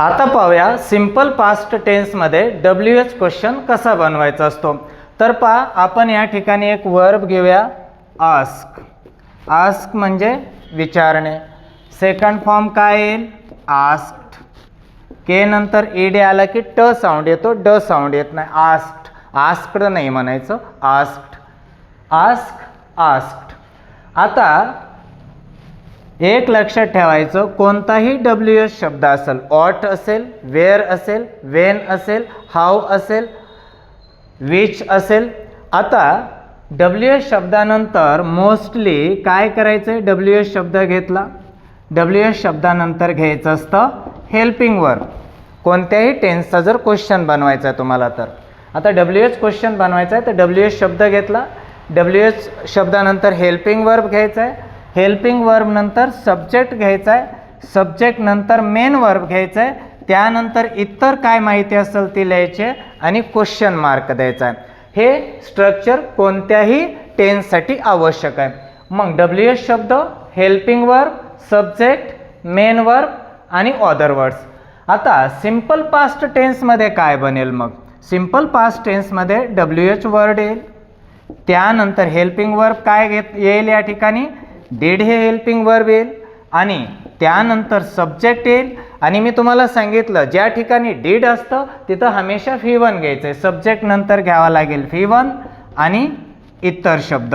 आता पाहूया simple past टेन्समध्ये डब्ल्यू एच क्वेश्चन कसा बनवायचा असतो. तर पहा आपण या ठिकाणी एक वर्ब घेऊया आस्क आस्क म्हणजे विचारणे. सेकंड फॉर्म काय येईल? आस्ट के नंतर ईडे आला की ट साऊंड येतो ड साऊंड येत नाही. आस्ट आस्क्ड नाही म्हणायचं. आस्ट आस्क आस्क्ड आता एक लक्षात ठेवायचं कोणताही डब्ल्यू एस शब्द असेल ऑट असेल वेअर असेल वेन असेल हाव असेल विच असेल आता डब्ल्यू एस शब्दानंतर मोस्टली काय करायचं आहे डब्ल्यू एस शब्द घेतला. डब्ल्यू एस शब्दानंतर घ्यायचं असतं हेल्पिंग वर्क कोणत्याही टेन्सचा जर क्वेश्चन बनवायचा आहे तुम्हाला तर. आता डब्ल्यू एच क्वेश्चन बनवायचा आहे तर डब्ल्यू एस शब्द घेतला. डब्ल्यू एच शब्दानंतर हेल्पिंग वर्ब घ्यायचा आहे. हेल्पिंग वर्ब नंतर सब्जेक्ट घ्यायचा आहे सब्जेक्ट नंतर मेन वर्ब घ्यायचा आहे त्यानंतर इतर काय माहिती असेल ती लिहायची आहे आणि क्वेश्चन मार्क द्यायचा आहे हे स्ट्रक्चर कोणत्याही टेन्ससाठी आवश्यक आहे. मग डब्ल्यू एस शब्द helping verb subject main verb आणि ऑदर वर्ड्स आता सिंपल पास्ट टेन्समध्ये काय बनेल मग? सिंपल पास्ट टेन्समध्ये डब्ल्यू एच वर्ड येईल. त्यानंतर हेल्पिंग वर्ब काय घेत येईल या ठिकाणी? डेड हे हेल्पिंग वर्ब येईल आणि त्यानंतर सब्जेक्ट येईल. आणि मी तुम्हाला सांगितलं ज्या ठिकाणी डीड असतं तिथं हमेशा फी वन घ्यायचं आहे सब्जेक्ट नंतर घ्यावा लागेल फी वन आणि इतर शब्द.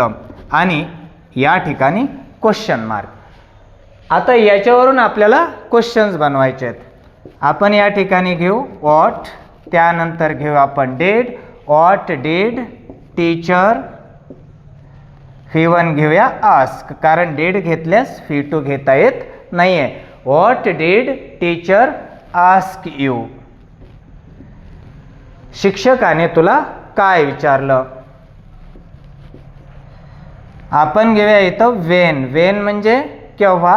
आणि या ठिकाणी क्वेश्चन मार्क आता याच्यावरून आपल्याला क्वेश्चन्स बनवायचे आहेत. आपण या ठिकाणी घेऊ वॉट त्यानंतर घेऊ आपण did what did teacher V one घेऊया आस्क कारण डीड घेतल्यास फी टू घेता येत नाही आहे what did teacher ask you शिक्षकाने तुला काय विचारलं? आपण घेऊया इथं वेन वेन म्हणजे केव्हा?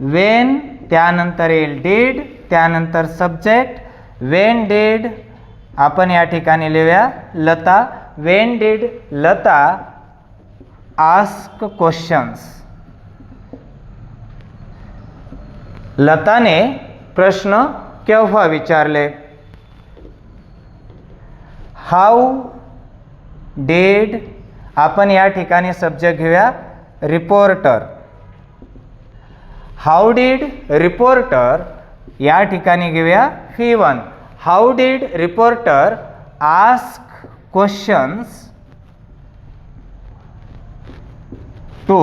वेन त्यानंतर येईल डीड त्यानंतर सब्जेक्ट वेन डीड आपण या ठिकाणी लिहूया Lata. When did Lata ask questions लताने प्रश्न केव्हा विचारले? हाऊ डेड आपण या ठिकाणी सब्जेक्ट घेऊया रिपोर्टर हाऊ डीड रिपोर्टर या ठिकाणी घेऊया V one how did reporter ask questions to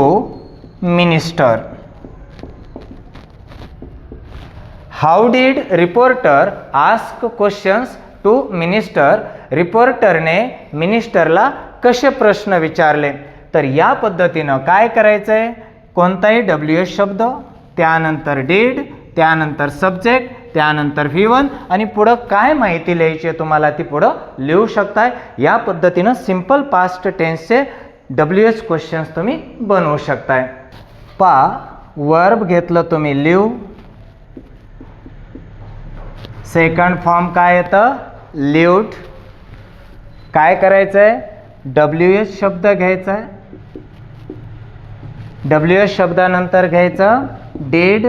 minister. How did reporter ask questions to minister रिपोर्टरने मिनिस्टरला कसे प्रश्न विचारले? तर या पद्धतीनं काय करायचं आहे कोणताही डब्ल्यू एस शब्द त्यानंतर डीड त्यानंतर सब्जेक्ट त्यानंतर व्ही वन आणि पुढं काय माहिती लिहायची आहे तुम्हाला ती पुढं लिहू शकताय? या पद्धतीनं सिंपल पास्ट टेन्सचे डब्ल्यू एच क्वेश्चन्स तुम्ही बनवू शकताय. पा वर्ब घेतलं तुम्ही लिव सेकंड फॉर्म काय येतं? लिवट काय करायचं आहे डब्ल्यू एस शब्द घ्यायचा आहे डब्ल्यू एस शब्दानंतर घ्यायचं डेड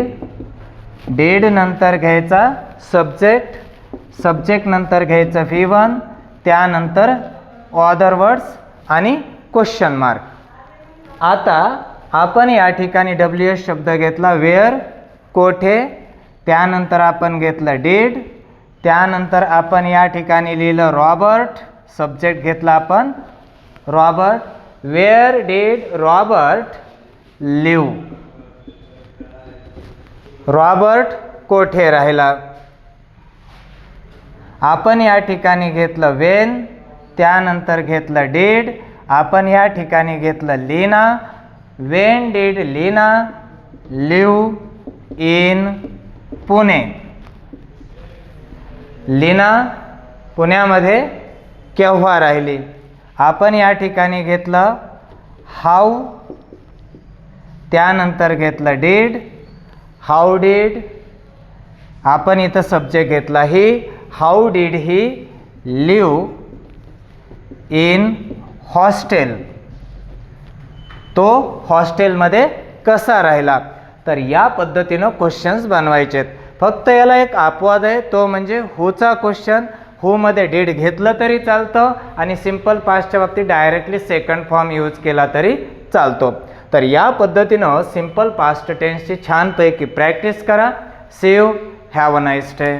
डेड नंतर घ्यायचा सब्जेक्ट सब्जेक्ट नंतर घ्यायचं व्ही वन त्यानंतर ऑदर वर्ड्स आणि क्वेश्चन मार्क आता आपण या ठिकाणी डब्ल्यू एस शब्द घेतला वेअर कोठे त्यानंतर आपण घेतलं डीड त्यानंतर आपण या ठिकाणी लिहिलं रॉबर्ट सब्जेक्ट घेतला आपण Robert where did Robert live Robert कोठे राहिला? आपण या ठिकाणी घेतलं वेन त्यानंतर घेतलं डीड आपण या ठिकाणी घेतलं Leena when did Leena live in Pune. Leena पुण्यामध्ये केव्हा राहिली? आपण या ठिकाणी घेतलं हाऊ त्यानंतर घेतलं डीड हाऊ डीड आपण इथं सब्जेक्ट घेतला he how did he live in hostel. तो हॉस्टेलमध्ये कसा राहिला? तर या पद्धतीनं क्वेश्चन्स बनवायचे आहेत फक्त याला एक अपवाद आहे तो म्हणजे होचा क्वेश्चन होमध्ये डीड घेतलं तरी चालतं आणि सिंपल पास्टच्या बाबतीत डायरेक्टली सेकंड फॉर्म यूज केला तरी चालतो. तर या पद्धतीनं सिंपल पास्ट टेन्सची छानपैकी प्रॅक्टिस करा. Save have a nice day